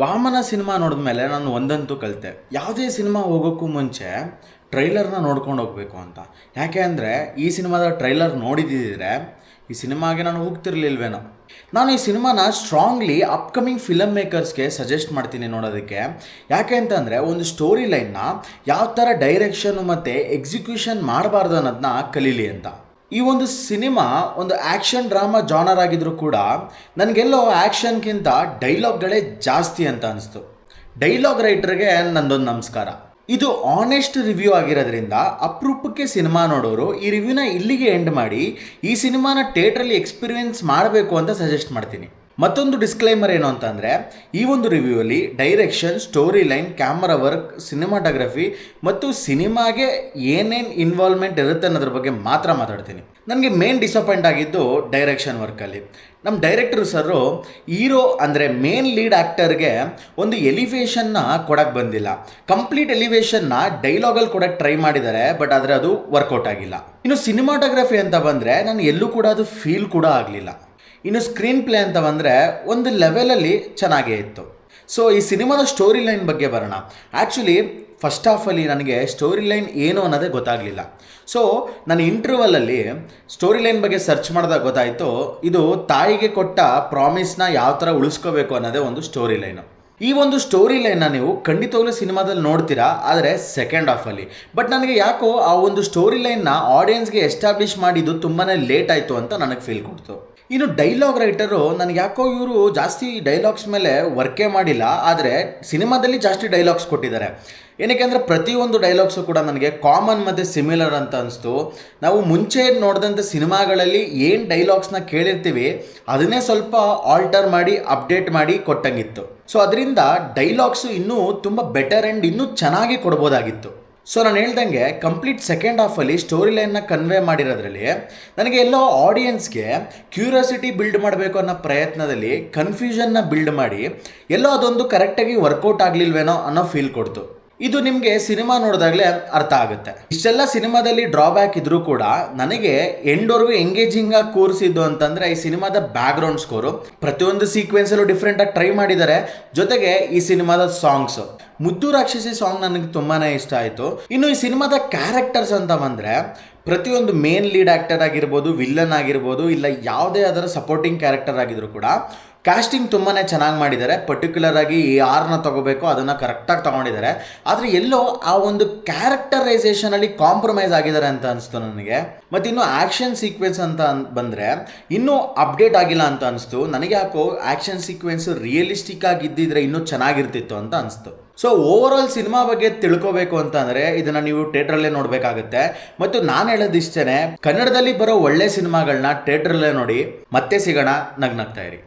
Vamana cinema ನೋಡಿದ ಮೇಲೆ ನಾನು ಒಂದಂತೂ ಕಲಿತೆ. ಯಾವುದೇ ಸಿನಿಮಾ ಹೋಗೋಕ್ಕೂ ಮುಂಚೆ ಟ್ರೈಲರ್ನ ನೋಡ್ಕೊಂಡು ಹೋಗಬೇಕು ಅಂತ. ಯಾಕೆ ಅಂದರೆ ಈ ಸಿನಿಮಾದ ಟ್ರೈಲರ್ ನೋಡಿದ್ದಿದ್ರೆ ಈ ಸಿನಿಮಾಗೆ ನಾನು ಹೋಗ್ತಿರ್ಲಿಲ್ವೇನೋ. ನಾನು ಈ ಸಿನಿಮಾನ ಸ್ಟ್ರಾಂಗ್ಲಿ ಅಪ್ಕಮಿಂಗ್ ಫಿಲಮ್ ಮೇಕರ್ಸ್ಗೆ ಸಜೆಸ್ಟ್ ಮಾಡ್ತೀನಿ ನೋಡೋದಕ್ಕೆ. ಯಾಕೆ ಅಂತಂದರೆ ಒಂದು ಸ್ಟೋರಿ ಲೈನ್ನ ಯಾವ ಥರ ಡೈರೆಕ್ಷನು ಮತ್ತು ಎಕ್ಸಿಕ್ಯೂಷನ್ ಮಾಡಬಾರ್ದು ಅನ್ನೋದನ್ನ ಕಲೀಲಿ ಅಂತ. ಈ ಒಂದು ಸಿನಿಮಾ ಒಂದು ಆ್ಯಕ್ಷನ್ ಡ್ರಾಮಾ ಜಾನರ್ ಆಗಿದ್ರೂ ಕೂಡ ನನಗೆಲ್ಲೋ ಆ್ಯಕ್ಷನ್ಗಿಂತ ಡೈಲಾಗ್ಗಳೇ ಜಾಸ್ತಿ ಅಂತ ಅನಿಸ್ತು. ಡೈಲಾಗ್ ರೈಟರ್ಗೆ ನಂದೊಂದು ನಮಸ್ಕಾರ. ಇದು ಆನೆಸ್ಟ್ ರಿವ್ಯೂ ಆಗಿರೋದ್ರಿಂದ ಅಪರೂಪಕ್ಕೆ ಸಿನಿಮಾ ನೋಡೋರು ಈ ರಿವ್ಯೂನ ಇಲ್ಲಿಗೆ ಎಂಡ್ ಮಾಡಿ ಈ ಸಿನಿಮಾನ ಥಿಯೇಟ್ರಲ್ಲಿ ಎಕ್ಸ್ಪೀರಿಯೆನ್ಸ್ ಮಾಡಬೇಕು ಅಂತ ಸಜೆಸ್ಟ್ ಮಾಡ್ತೀನಿ. ಮತ್ತೊಂದು ಡಿಸ್ಕ್ಲೈಮರ್ ಏನು ಅಂತಂದರೆ, ಈ ಒಂದು ರಿವ್ಯೂವಲ್ಲಿ direction story line camera work cinematography ಮತ್ತು ಸಿನಿಮಾಗೆ ಏನೇನು ಇನ್ವಾಲ್ವ್ಮೆಂಟ್ ಇರುತ್ತೆ ಅನ್ನೋದ್ರ ಬಗ್ಗೆ ಮಾತ್ರ ಮಾತಾಡ್ತೀನಿ. ನನಗೆ ಮೇನ್ ಡಿಸಪಾಯಿಂಟ್ ಆಗಿದ್ದು ಡೈರೆಕ್ಷನ್ ವರ್ಕಲ್ಲಿ ನಮ್ಮ ಡೈರೆಕ್ಟರ್ ಸರು ಹೀರೋ ಅಂದರೆ ಮೇನ್ ಲೀಡ್ ಆ್ಯಕ್ಟರ್ಗೆ ಒಂದು ಎಲಿವೇಷನ್ನ ಕೊಡಕ್ಕೆ ಬಂದಿಲ್ಲ. ಕಂಪ್ಲೀಟ್ ಎಲಿವೇಷನ್ನ ಡೈಲಾಗಲ್ಲಿ ಕೊಡಕ್ಕೆ ಟ್ರೈ ಮಾಡಿದ್ದಾರೆ ಬಟ್ ಆದರೆ ಅದು ವರ್ಕೌಟ್ ಆಗಿಲ್ಲ. ಇನ್ನು ಸಿನಿಮಾಟೋಗ್ರಫಿ ಅಂತ ಬಂದರೆ, ನಾನು ಎಲ್ಲೂ ಕೂಡ ಅದು ಫೀಲ್ ಕೂಡ ಆಗಲಿಲ್ಲ. ಇನ್ನು ಸ್ಕ್ರೀನ್ ಪ್ಲೇ ಅಂತ ಬಂದರೆ ಒಂದು ಲೆವೆಲಲ್ಲಿ ಚೆನ್ನಾಗೇ ಇತ್ತು. ಸೊ ಈ ಸಿನಿಮಾದ ಸ್ಟೋರಿ ಲೈನ್ ಬಗ್ಗೆ ಬರೋಣ. ಆ್ಯಕ್ಚುಲಿ ಫಸ್ಟ್ ಹಾಫಲ್ಲಿ ನನಗೆ ಸ್ಟೋರಿ ಲೈನ್ ಏನು ಅನ್ನೋದೇ ಗೊತ್ತಾಗಲಿಲ್ಲ. ಸೊ ನಾನು ಇಂಟರ್ವಲಲ್ಲಿ ಸ್ಟೋರಿ ಲೈನ್ ಬಗ್ಗೆ ಸರ್ಚ್ ಮಾಡಿದಾಗ ಗೊತ್ತಾಯಿತು, ಇದು ತಾಯಿಗೆ ಕೊಟ್ಟ ಪ್ರಾಮಿಸ್ನ ಯಾವ ಥರ ಉಳಿಸ್ಕೋಬೇಕು ಅನ್ನೋದೇ ಒಂದು ಸ್ಟೋರಿ ಲೈನು ಈ ಒಂದು ಸ್ಟೋರಿ ಲೈನ್ನ ನೀವು ಖಂಡಿತವಾಗ್ಲೂ ಸಿನಿಮಾದಲ್ಲಿ ನೋಡ್ತೀರಾ? ಆದರೆ ಸೆಕೆಂಡ್ ಹಾಫಲ್ಲಿ ಬಟ್ ನನಗೆ ಯಾಕೋ ಆ ಒಂದು ಸ್ಟೋರಿ ಲೈನ್ನ ಆಡಿಯನ್ಸ್ಗೆ ಎಸ್ಟಾಬ್ಲಿಷ್ ಮಾಡಿದ್ದು ತುಂಬಾ ಲೇಟ್ ಆಯಿತು ಅಂತ ನನಗೆ ಫೀಲ್ ಕೊಡ್ತು. ಇನ್ನು ಡೈಲಾಗ್ ರೈಟರು ನನಗೆ ಯಾಕೋ ಇವರು ಜಾಸ್ತಿ ಡೈಲಾಗ್ಸ್ ಮೇಲೆ ವರ್ಕೇ ಮಾಡಿಲ್ಲ, ಆದರೆ ಸಿನಿಮಾದಲ್ಲಿ ಜಾಸ್ತಿ ಡೈಲಾಗ್ಸ್ ಕೊಟ್ಟಿದ್ದಾರೆ. ಏನಕ್ಕೆ ಅಂದರೆ ಪ್ರತಿಯೊಂದು ಡೈಲಾಗ್ಸು ಕೂಡ ನನಗೆ ಕಾಮನ್ ಮತ್ತು ಸಿಮಿಲರ್ ಅಂತ ಅನಿಸ್ತು. ನಾವು ಮುಂಚೆ ನೋಡಿದಂಥ ಸಿನಿಮಾಗಳಲ್ಲಿ ಏನು ಡೈಲಾಗ್ಸ್ನ ಕೇಳಿರ್ತೀವಿ, ಅದನ್ನೇ ಸ್ವಲ್ಪ ಆಲ್ಟರ್ ಮಾಡಿ ಅಪ್ಡೇಟ್ ಮಾಡಿ ಕೊಟ್ಟಂಗಿತ್ತು. ಸೊ ಅದರಿಂದ ಡೈಲಾಗ್ಸು ಇನ್ನೂ ತುಂಬ ಬೆಟರ್ ಆ್ಯಂಡ್ ಇನ್ನೂ ಚೆನ್ನಾಗಿ ಕೊಡ್ಬೋದಾಗಿತ್ತು. ಸೊ ನಾನು ಹೇಳ್ದಂಗೆ ಕಂಪ್ಲೀಟ್ ಸೆಕೆಂಡ್ ಹಾಫಲ್ಲಿ ಸ್ಟೋರಿ ಲೈನ್ನ ಕನ್ವೆ ಮಾಡಿರೋದ್ರಲ್ಲಿ ನನಗೆ ಎಲ್ಲೋ ಆಡಿಯನ್ಸ್ಗೆ ಕ್ಯೂರಿಯಾಸಿಟಿ ಬಿಲ್ಡ್ ಮಾಡಬೇಕು ಅನ್ನೋ ಪ್ರಯತ್ನದಲ್ಲಿ ಕನ್ಫ್ಯೂಷನ್ನ ಬಿಲ್ಡ್ ಮಾಡಿ ಎಲ್ಲೋ ಅದೊಂದು ಕರೆಕ್ಟಾಗಿ ವರ್ಕೌಟ್ ಆಗಲಿಲ್ವೇನೋ ಅನ್ನೋ ಫೀಲ್ ಕೊಡ್ತು. ಇದು ನಿಮಗೆ ಸಿನಿಮಾ ನೋಡಿದಾಗಲೇ ಅರ್ಥ ಆಗುತ್ತೆ. ಇಷ್ಟೆಲ್ಲ ಸಿನಿಮಾದಲ್ಲಿ ಡ್ರಾಬ್ಯಾಕ್ ಇದ್ರೂ ಕೂಡ ನನಗೆ ಎಂಡೋರ್ಗೂ ಎಂಗೇಜಿಂಗ್ ಆಗಿ ಕೂರಿಸಿದ್ದು ಅಂತಂದ್ರೆ ಈ ಸಿನಿಮಾದ ಬ್ಯಾಕ್ ಗ್ರೌಂಡ್ ಸ್ಕೋರು ಪ್ರತಿಯೊಂದು ಸೀಕ್ವೆನ್ಸಲ್ಲೂ ಡಿಫ್ರೆಂಟ್ ಆಗಿ ಟ್ರೈ ಮಾಡಿದ್ದಾರೆ. ಜೊತೆಗೆ ಈ ಸಿನಿಮಾದ ಸಾಂಗ್ಸ್ ಮುದ್ದು ರಾಕ್ಷಸಿ ಸಾಂಗ್ ನನಗೆ ತುಂಬಾನೇ ಇಷ್ಟ ಆಯಿತು. ಇನ್ನು ಈ ಸಿನಿಮಾದ ಕ್ಯಾರೆಕ್ಟರ್ಸ್ ಅಂತ ಬಂದರೆ ಪ್ರತಿಯೊಂದು ಮೇನ್ ಲೀಡ್ ಆ್ಯಕ್ಟರ್ ಆಗಿರ್ಬೋದು ವಿಲ್ಲನ್ ಆಗಿರ್ಬೋದು, ಇಲ್ಲ ಯಾವುದೇ ಅದರ ಸಪೋರ್ಟಿಂಗ್ ಕ್ಯಾರೆಕ್ಟರ್ ಆಗಿದ್ರು ಕೂಡ ಕ್ಯಾಸ್ಟಿಂಗ್ ತುಂಬಾ ಚೆನ್ನಾಗಿ ಮಾಡಿದ್ದಾರೆ. ಪರ್ಟಿಕ್ಯುಲರ್ ಆಗಿ ಯಾರನ್ನ ತಗೋಬೇಕೋ, ಅದನ್ನು ಕರೆಕ್ಟಾಗಿ ತೊಗೊಂಡಿದ್ದಾರೆ. ಆದರೆ ಎಲ್ಲೋ ಆ ಒಂದು ಕ್ಯಾರೆಕ್ಟರೈಸೇಷನಲ್ಲಿ ಕಾಂಪ್ರಮೈಸ್ ಆಗಿದ್ದಾರೆ ಅಂತ ಅನಿಸ್ತು ನನಗೆ. ಮತ್ತು ಇನ್ನು ಆ್ಯಕ್ಷನ್ ಸೀಕ್ವೆನ್ಸ್ ಅಂತ ಬಂದರೆ ಇನ್ನೂ ಅಪ್ಡೇಟ್ ಆಗಿಲ್ಲ ಅಂತ ಅನಿಸ್ತು. ನನಗೆ ಯಾಕೋ ಆ್ಯಕ್ಷನ್ ಸೀಕ್ವೆನ್ಸ್ ರಿಯಲಿಸ್ಟಿಕ್ ಆಗಿದ್ದಿದ್ರೆ ಇನ್ನೂ ಚೆನ್ನಾಗಿರ್ತಿತ್ತು ಅಂತ ಅನಿಸ್ತು. ಸೊ ಓವರ್ ಆಲ್ ಸಿನಿಮಾ ಬಗ್ಗೆ ತಿಳ್ಕೋಬೇಕು ಅಂತಂದರೆ ಇದನ್ನು ನೀವು ಥಿಯೇಟ್ರಲ್ಲೇ ನೋಡಬೇಕಾಗುತ್ತೆ. ಮತ್ತು ನಾನು ಹೇಳೋದಿಷ್ಟೇ ಕನ್ನಡದಲ್ಲಿ ಬರೋ ಒಳ್ಳೆ ಸಿನಿಮಾಗಳನ್ನ ಥಿಯೇಟ್ರಲ್ಲೇ ನೋಡಿ ಮತ್ತೆ ಸಿಗೋಣ, ನಗ್ನಗ್ತಾ ಇರಿ.